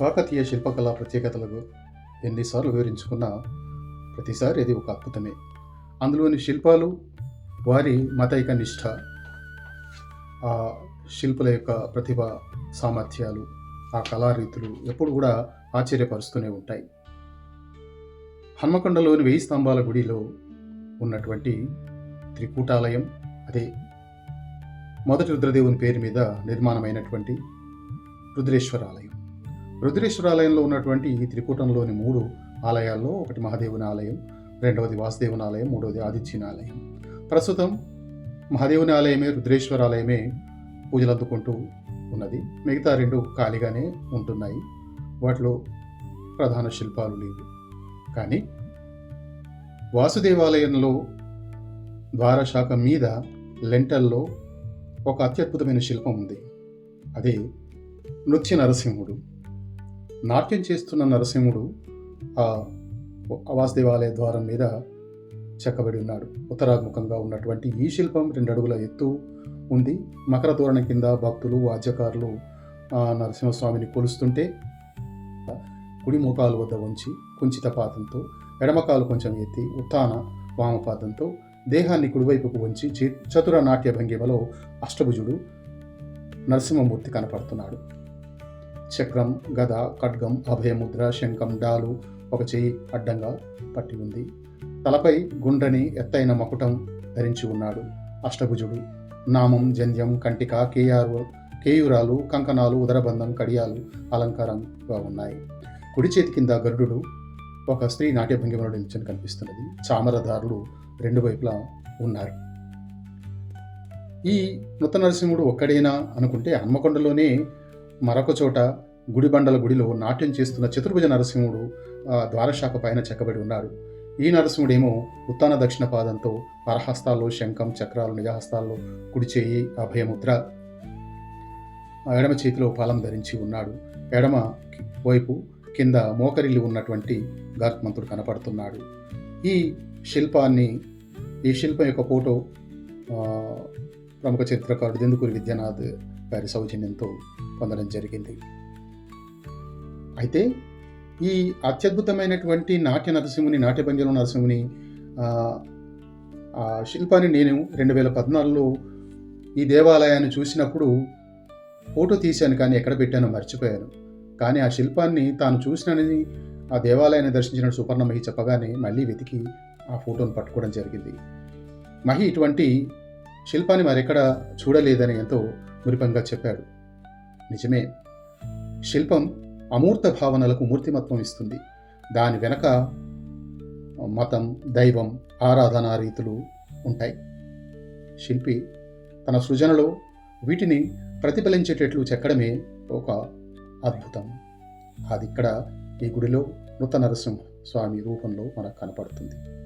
కాకతీయ శిల్పకళా ప్రత్యేకతలకు ఎన్నిసార్లు వివరించుకున్నా ప్రతిసారి అది ఒక అద్భుతమే. అందులోని శిల్పాలు వారి మతైక నిష్ఠ ఆ శిల్పుల యొక్క ప్రతిభ సామర్థ్యాలు ఆ కళారీతులు ఎప్పుడు కూడా ఆశ్చర్యపరుస్తూనే ఉంటాయి. హన్మకొండలోని వెయ్యి స్తంభాల గుడిలో ఉన్నటువంటి త్రికూటాలయం అదే మొదటి రుద్రదేవుని పేరు మీద నిర్మాణమైనటువంటి రుద్రేశ్వర రుద్రేశ్వరాలయంలో రుద్రేశ్వర ఆలయంలో ఉన్నటువంటి ఈ త్రికూటంలోని మూడు ఆలయాల్లో ఒకటి మహాదేవుని ఆలయం రెండవది వాసుదేవుని ఆలయం మూడవది ఆదిత్యుని ఆలయం. ప్రస్తుతం మహాదేవుని ఆలయమే రుద్రేశ్వర ఆలయమే పూజలు అందుకుంటూ ఉన్నది. మిగతా రెండు ఖాళీగానే ఉంటున్నాయి. వాటిలో ప్రధాన శిల్పాలు లేవు. కానీ వాసుదేవాలయంలో ద్వారశాఖ మీద లెంటల్లో ఒక అత్యద్భుతమైన శిల్పం ఉంది. అదే నృత్య నరసింహుడు. నాట్యం చేస్తున్న నరసింహుడు ఆ వాసుదేవాలయ ద్వారం మీద చెక్కబడి ఉన్నాడు. ఉత్తరాభిముఖంగా ఉన్నటువంటి ఈ శిల్పం రెండు అడుగుల ఎత్తు ఉంది. మకర తోరణ కింద భక్తులు వాద్యకారులు నరసింహస్వామిని కొలుస్తుంటే కుడి మోకాలు వద్ద ఉంచి కుంచిత పాదంతో ఎడమకాలు కొంచెం ఎత్తి ఉత్తాన వామపాదంతో దేహాన్ని కుడివైపుకు ఉంచి చతుర నాట్య భంగిమలో అష్టభుజుడు నరసింహమూర్తి కనపడుతున్నాడు. చక్రం గద ఖడ్గం అభయముద్ర శంఖం డాలు ఒక చేయి అడ్డంగా పట్టి ఉంది. తలపై గుండ్రని ఎత్తైన మకుటం ధరించి ఉన్నాడు. అష్టభుజుడు నామం జంధ్యం కంటిక కేయారు కేయూరాలు కంకణాలు ఉదరబంధం కడియాలు అలంకారంగా ఉన్నాయి. కుడి చేతి కింద గరుడు ఒక స్త్రీ నాట్య భంగిమలో నిల్చొని కనిపిస్తున్నది. చామరదారులు రెండు వైపులా ఉన్నారు. ఈ నృత నరసింహుడు ఒక్కడేనా అనుకుంటే హన్మకొండలోనే మరొక చోట గుడిబండల గుడిలో నాట్యం చేస్తున్న చతుర్భుజ నరసింహుడు ద్వారశాఖ పైన చెక్కబడి ఉన్నాడు ఈ నరసింహుడేమో ఉత్తాన దక్షిణ పాదంతో పరహస్తాల్లో శంఖం చక్రాలు నిజహస్తాల్లో కుడి చేయి అభయముద్ర ఆ ఎడమ చేతిలో పాలం ధరించి ఉన్నాడు. ఎడమ వైపు కింద మోకరిల్లి ఉన్నటువంటి గార్త్మంతుడు కనపడుతున్నాడు. ఈ శిల్పాన్ని ఈ శిల్పం యొక్క ఫోటో ప్రముఖ చిత్రకారుడు దెందుకూరి విద్యానాథ్ గారి సౌజన్యంతో పొందడం జరిగింది. అయితే ఈ అత్యద్భుతమైనటువంటి నాట్య నరసింహుని నాట్యభంగిలో నరసింహుని ఆ, శిల్పాన్ని నేను రెండు వేల పద్నాలుగులో ఈ దేవాలయాన్ని చూసినప్పుడు ఫోటో తీశాను కానీ ఎక్కడ పెట్టానో మర్చిపోయాను. కానీ ఆ శిల్పాన్ని తాను చూసినని ఆ దేవాలయాన్ని దర్శించిన సుపర్ణమహి చెప్పగానే మళ్ళీ వెతికి ఆ ఫోటోను పట్టుకోవడం జరిగింది. మహి ఇటువంటి శిల్పాన్ని మరెక్కడ చూడలేదని ఎంతో మురిపంగా చెప్పాడు. నిజమే. శిల్పం అమూర్త భావనలకు మూర్తిమత్వం ఇస్తుంది. దాని వెనక మతం దైవం ఆరాధనా రీతులు ఉంటాయి. శిల్పి తన సృజనలో వీటిని ప్రతిఫలించేటట్లు చెక్కడమే ఒక అద్భుతం. అది ఇక్కడ ఈ గుడిలో నృత నరసింహ స్వామి రూపంలో మనకు కనపడుతుంది.